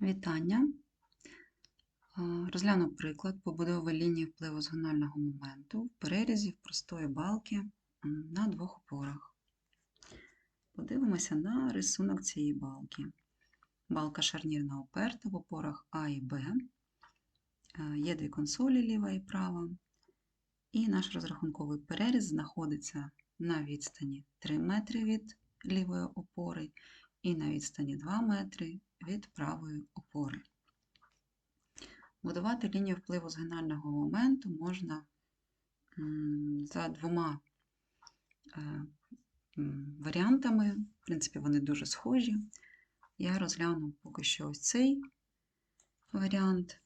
Вітання. Розгляну приклад побудови лінії впливу згонального моменту в перерізі в простої балки на двох опорах. Подивимося на рисунок цієї балки. Балка шарнірна оперта в опорах А і Б. Є дві консолі ліва і права. І наш розрахунковий переріз знаходиться на відстані 3 метри від лівої опори і на відстані 2 метри від правої опори. Будувати лінію впливу згинального моменту можна за двома е, варіантами. В принципі, вони дуже схожі. Я розгляну поки що ось цей варіант.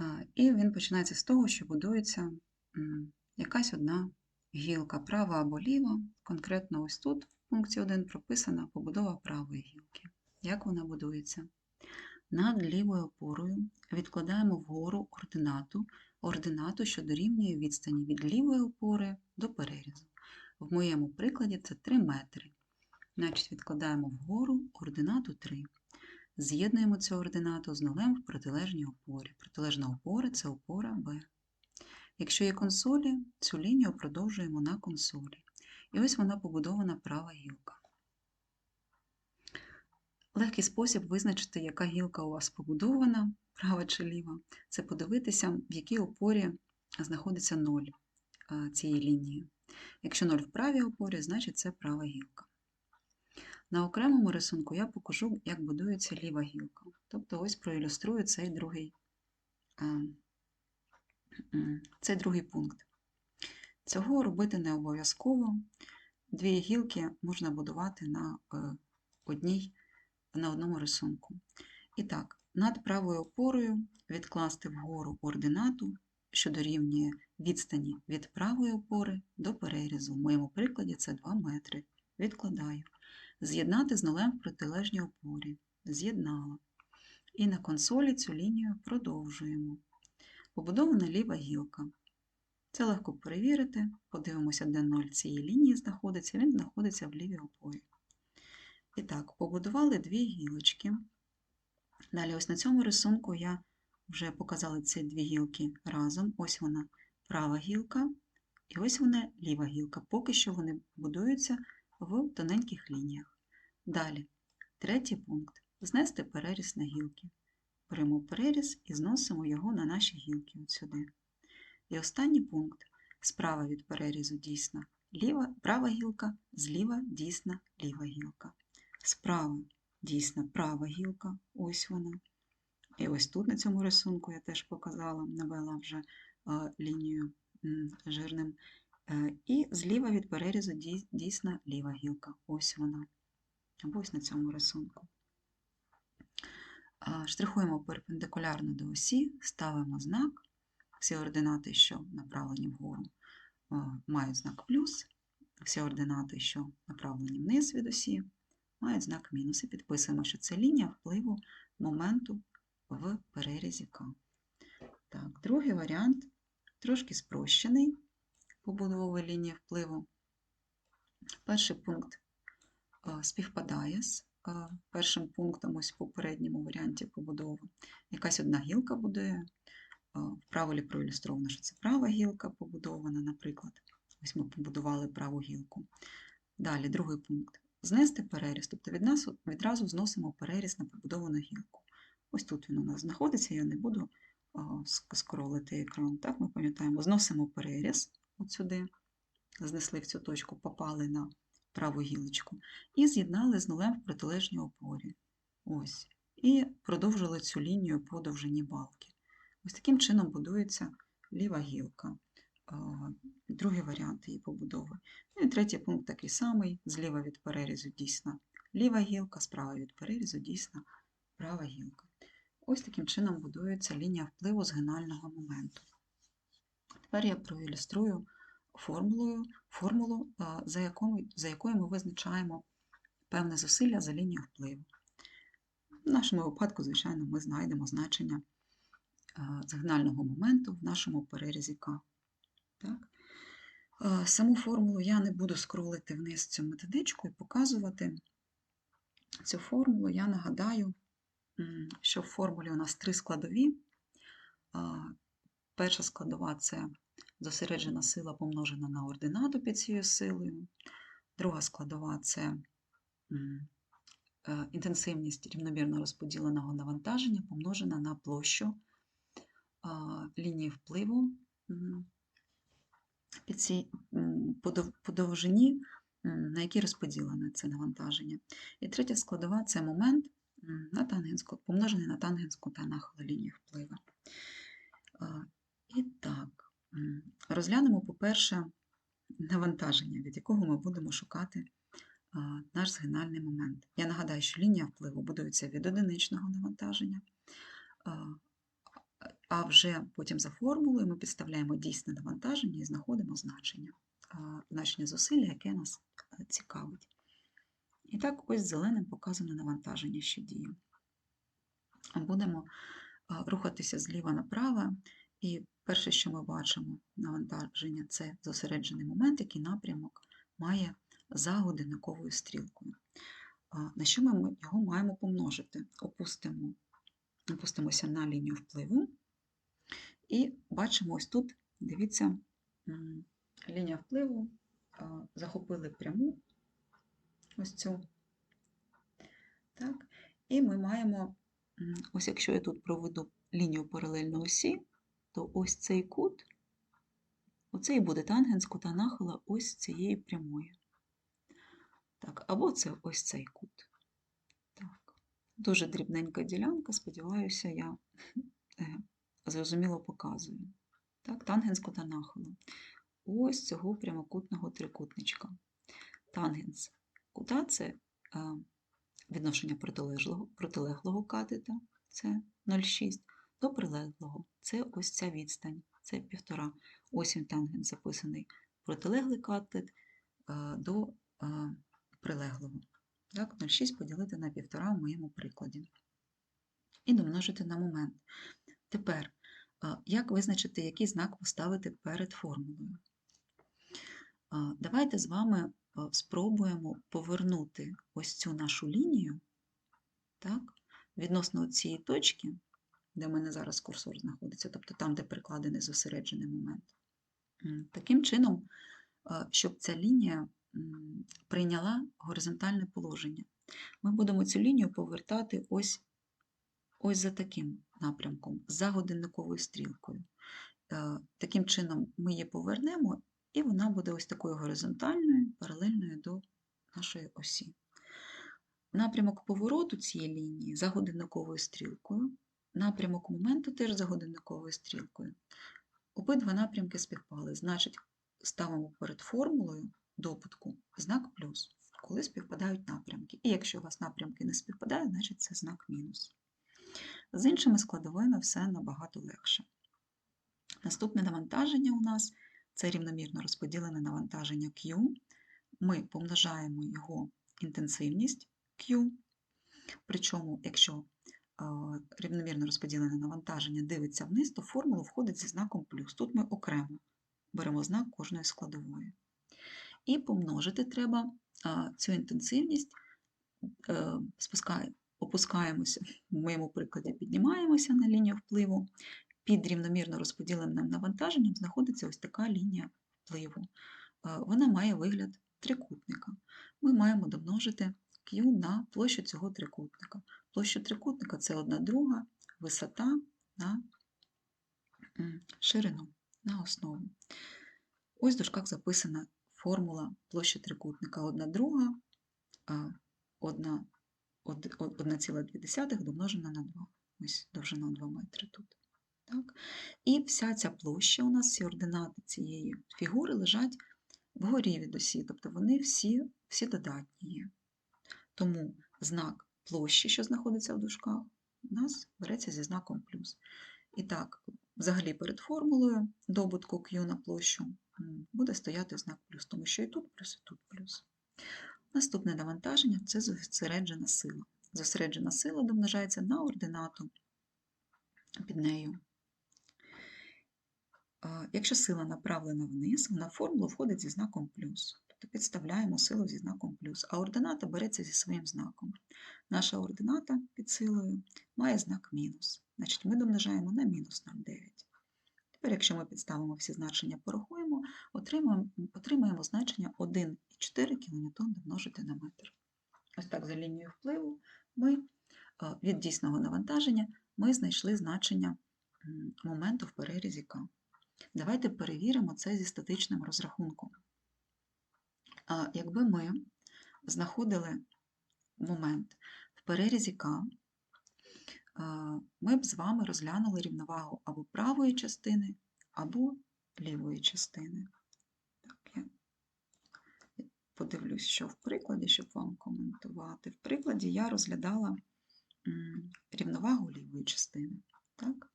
Е, І він починається з того, що будується якась одна гілка, права або ліва. Конкретно ось тут пункті 1 прописана побудова правої гілки. Як вона будується? Над лівою опорою відкладаємо вгору ординату, ординату, що дорівнює відстані від лівої опори до перерізу. В моєму прикладі це 3 метри. Значить, відкладаємо вгору ординату 3. З'єднуємо цю ординату з нулем в протилежній опорі. Протилежна опора це опора Б. Якщо є консолі, цю лінію продовжуємо на консолі. І ось вона побудована права гілка. Легкий спосіб визначити, яка гілка у вас побудована, права чи ліва, це подивитися, в якій опорі знаходиться ноль е, цієї лінії. Якщо ноль в правій опорі, значить це права гілка. На окремому рисунку я покажу, як будується ліва гілка. Тобто ось проілюструю цей другий, е, цей другий пункт. Цього робити не обов'язково. Дві гілки можна будувати на е, одній на одному рисунку. І так, над правою опорою відкласти вгору ординату, що дорівнює відстані від правої опори до перерізу. В моєму прикладі це 2 метри. Відкладаю. З'єднати з нулем в протилежній опорі. З'єднала. І на консолі цю лінію продовжуємо. Побудована ліва гілка. Це легко перевірити. Подивимося, де ноль цієї лінії знаходиться. Він знаходиться в лівій опорі. І так, побудували дві гілочки. Далі, ось на цьому рисунку я вже показала ці дві гілки разом. Ось вона права гілка, і ось вона ліва гілка. Поки що вони будуються в тоненьких лініях. Далі, третій пункт знести переріз на гілки. Беремо переріз і зносимо його на наші гілки от сюди. І останній пункт справа від перерізу дійсна ліва, права гілка, зліва дійсна ліва гілка. Справа дійсна права гілка, ось вона. І ось тут на цьому рисунку я теж показала, навела вже е, лінію жирним. Е, І зліва від перерізу дійсна ліва гілка, ось вона. Або ось на цьому рисунку. Е, Штрихуємо перпендикулярно до осі, ставимо знак. Всі ординати, що направлені вгору, е, мають знак плюс. Всі ординати, що направлені вниз від осі, мають знак мінус. І підписуємо, що це лінія впливу моменту в перерізі К. Так, другий варіант трошки спрощений побудови лінії впливу. Перший пункт е, співпадає з е, першим пунктом ось в попередньому варіанті побудови. Якась одна гілка будує. Вправо проілюстровано, що це права гілка побудована, наприклад. Ось ми побудували праву гілку. Далі, другий пункт. Знести переріз, тобто від нас відразу зносимо переріз на побудовану гілку. Ось тут він у нас знаходиться, я не буду скролити екран. Так, ми пам'ятаємо, зносимо переріз от сюди, знесли в цю точку, попали на праву гілочку і з'єднали з нулем в протилежній опорі. Ось. І продовжили цю лінію по довжині балки. Ось таким чином будується ліва гілка. Другий варіант її побудови. Ну і третій пункт такий самий: зліва від перерізу дійсна ліва гілка, справа від перерізу дійсна права гілка. Ось таким чином будується лінія впливу згинального моменту. Тепер я проілюструю формулою, формулу, за якою, за якою ми визначаємо певне зусилля за лінію впливу. В нашому випадку, звичайно, ми знайдемо значення а, згинального моменту в нашому перерізі К. Так? Е, Саму формулу я не буду скролити вниз цю методичку і показувати цю формулу. Я нагадаю, що в формулі у нас три складові. Перша складова це зосереджена сила помножена на ординату під цією силою. Друга складова це е, інтенсивність рівномірно розподіленого навантаження помножена на площу лінії впливу по довжині, на якій розподілене це навантаження. І третя складова це момент на тангенску, помножений на тангенску та нахилу лінії впливу. І так, розглянемо, по-перше, навантаження, від якого ми будемо шукати наш згинальний момент. Я нагадаю, що лінія впливу будується від одиничного навантаження, а, вже потім за формулою ми підставляємо дійсне навантаження і знаходимо значення, значення зусилля, яке нас е, цікавить. І так, ось зеленим показано навантаження, що діє. Будемо рухатися зліва направо, і перше, що ми бачимо, навантаження це зосереджений момент, який напрямок має за годинниковою стрілкою. На що ми його маємо помножити? Опустимо, опустимося на лінію впливу і бачимо ось тут, дивіться, лінія впливу, захопили пряму, ось цю. Так? І ми маємо, ось якщо я тут проведу лінію паралельно осі, то ось цей кут, оце і буде тангенс кута нахила ось цієї прямої. Так, або це ось цей кут. Так. Дуже дрібненька ділянка, сподіваюся, я е, зрозуміло показую. Так, тангенс кута нахилу. Ось цього прямокутного трикутничка. Тангенс кута це е, відношення протилежного, протилеглого катета, це 0,6, до прилеглого. Це ось ця відстань, це 1,5. Ось він тангенс записаний. Протилеглий катет е, до е, прилеглого. Так, 0,6 поділити на 1,5 в моєму прикладі. І домножити на момент. Тепер, як визначити, який знак поставити перед формулою? Давайте з вами спробуємо повернути ось цю нашу лінію так, відносно цієї точки, де в мене зараз курсор знаходиться, тобто там, де прикладений зосереджений момент. Таким чином, щоб ця лінія прийняла горизонтальне положення. Ми будемо цю лінію повертати ось, ось за таким напрямком, за годинниковою стрілкою. Е, Таким чином ми її повернемо, і вона буде ось такою горизонтальною, паралельною до нашої осі. Напрямок повороту цієї лінії за годинниковою стрілкою, напрямок моменту теж за годинниковою стрілкою. Обидва напрямки співпали, значить, ставимо перед формулою добутку знак плюс, коли співпадають напрямки. І якщо у вас напрямки не співпадають, значить це знак мінус. З іншими складовими все набагато легше. Наступне навантаження у нас це рівномірно розподілене навантаження Q. Ми помножаємо його інтенсивність Q. Причому, якщо е, рівномірно розподілене навантаження дивиться вниз, то в формулу входить зі знаком плюс. Тут ми окремо беремо знак кожної складової. І помножити треба цю інтенсивність, е, спускає, опускаємося, в моєму прикладі піднімаємося на лінію впливу. Під рівномірно розподіленим навантаженням знаходиться ось така лінія впливу. Е, Вона має вигляд трикутника. Ми маємо домножити Q на площу цього трикутника. Площу трикутника це одна друга висота на ширину, на основу. Ось в дужках записана формула площі трикутника 1 друга, а 1 1,2 домножена на 2. Ось довжина 2 метри тут. Так? І вся ця площа у нас, всі ординати цієї фігури лежать вгорі від осі, тобто вони всі, всі додатні є. Тому знак площі, що знаходиться в дужках, у нас береться зі знаком плюс. І так, взагалі перед формулою добутку Q на площу буде стояти знак плюс, тому що і тут плюс, і тут плюс. Наступне навантаження це зосереджена сила. Зосереджена сила домножається на ординату під нею. Якщо сила направлена вниз, вона формулу входить зі знаком плюс. то підставляємо силу зі знаком плюс, а ордината береться зі своїм знаком. Наша ордината під силою має знак мінус. Значить, ми домножаємо на мінус 0,9. Тепер, якщо ми підставимо всі значення, порахуємо, отримаємо, отримаємо значення 1,4 кН домножити на метр. Ось так за лінією впливу ми е, від дійсного навантаження ми знайшли значення моменту в перерізі К. Давайте перевіримо це зі статичним розрахунком. Якби ми знаходили момент в перерізі К, ми б з вами розглянули рівновагу або правої частини, або лівої частини. Так, я подивлюсь, що в прикладі, щоб вам коментувати. В прикладі я розглядала рівновагу лівої частини. Так?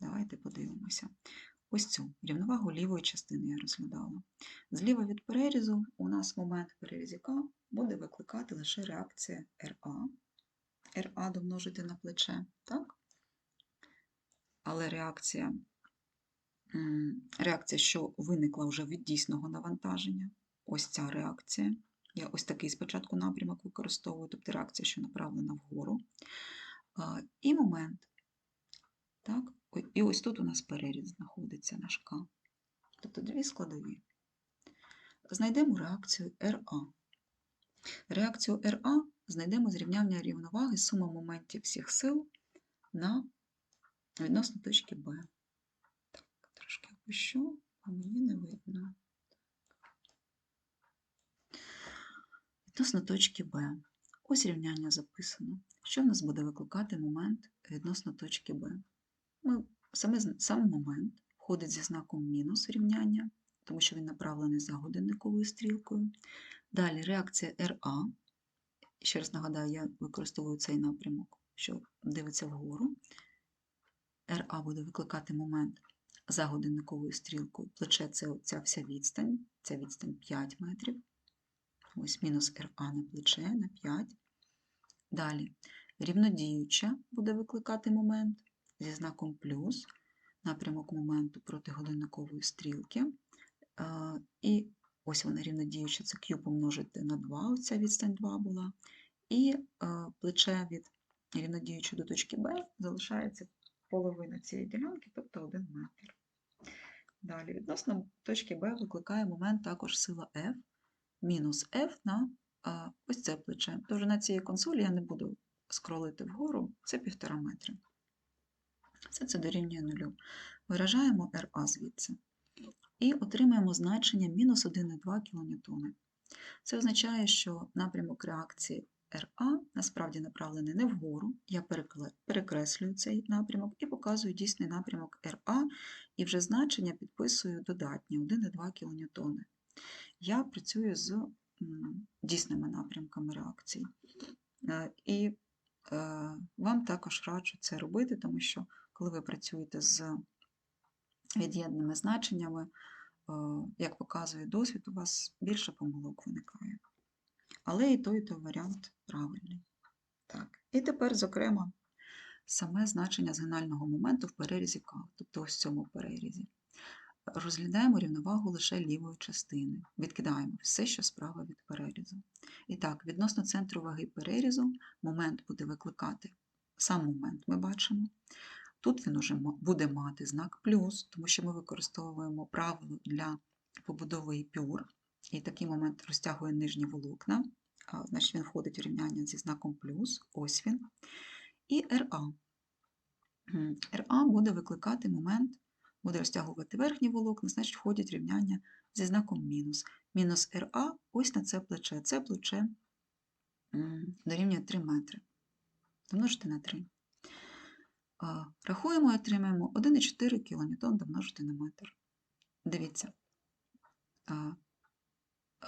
Давайте подивимося. Ось цю рівновагу лівої частини я розглядала. Зліва від перерізу у нас момент в перерізі К буде викликати лише реакція РА. РА домножити на плече, так? Але реакція, реакція, що виникла вже від дійсного навантаження, ось ця реакція. Я ось такий спочатку напрямок використовую, тобто реакція, що направлена вгору. І момент. Так? І ось тут у нас переріз знаходиться наш К. Тобто дві складові. Знайдемо реакцію РА. Реакцію РА знайдемо з рівняння рівноваги суми моментів всіх сил на відносно точки Б. Так, трошки опущу, а мені не видно. Відносно точки Б. Ось рівняння записано. Що в нас буде викликати момент відносно точки Б? Ми, саме, сам момент входить зі знаком мінус рівняння, тому що він направлений за годинниковою стрілкою. Далі реакція РА. Ще раз нагадаю, я використовую цей напрямок, що дивиться вгору. РА буде викликати момент за годинниковою стрілкою. Плече це ця вся відстань, ця відстань 5 метрів. Ось мінус РА на плече на 5. Далі рівнодіюча буде викликати момент зі знаком плюс, напрямок моменту проти годинникової стрілки. Е, І ось вона рівнодіюча, це Q помножити на 2, оця відстань 2 була. І е, плече від рівнодіючої до точки Б залишається половина цієї ділянки, тобто 1 метр. Далі, відносно точки Б викликає момент також сила F, мінус F на а, ось це плече. Тож на цій консолі я не буду скролити вгору, це 1,5 метри. Все це дорівнює нулю. Виражаємо RA звідси. І отримаємо значення мінус 1,2 кН. Це означає, що напрямок реакції RA насправді направлений не вгору. Я перекреслюю цей напрямок і показую дійсний напрямок RA, і вже значення підписую додатні 1,2 кН. Я працюю з дійсними напрямками реакції. Е, І е, вам також раджу це робити, тому що коли ви працюєте з від'єднаними значеннями, е, як показує досвід, у вас більше помилок виникає. Але і той, і той варіант правильний. Так. І тепер, зокрема, саме значення згинального моменту в перерізі К, тобто ось в цьому перерізі. Розглядаємо рівновагу лише лівої частини. Відкидаємо все, що справа від перерізу. І так, відносно центру ваги перерізу момент буде викликати сам момент, ми бачимо. Тут він уже буде мати знак плюс, тому що ми використовуємо правило для побудови пюр. І такий момент розтягує нижні волокна, значить він входить у рівняння зі знаком плюс, ось він. І РА. РА буде викликати момент, буде розтягувати верхні волокна, значить входять рівняння зі знаком мінус. Мінус РА ось на це плече. Це плече дорівнює 3 метри. Домножити на 3. Рахуємо і отримаємо 1,4 кН домножити на метр. Дивіться,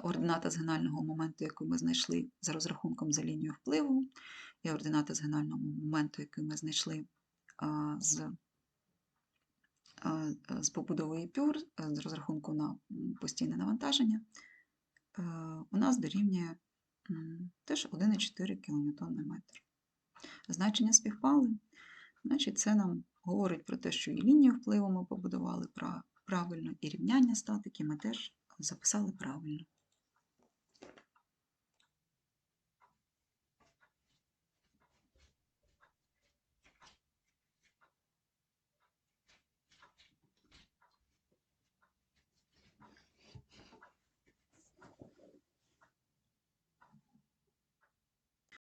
ордината згинального моменту, яку ми знайшли за розрахунком за лінією впливу, і ордината згинального моменту, яку ми знайшли з, з побудовою пюр, з розрахунку на постійне навантаження, е, у нас дорівнює теж 1,4 кН на метр. Значення співпали. Значить, це нам говорить про те, що і лінію впливу ми побудували правильно, і рівняння статики ми теж записали правильно.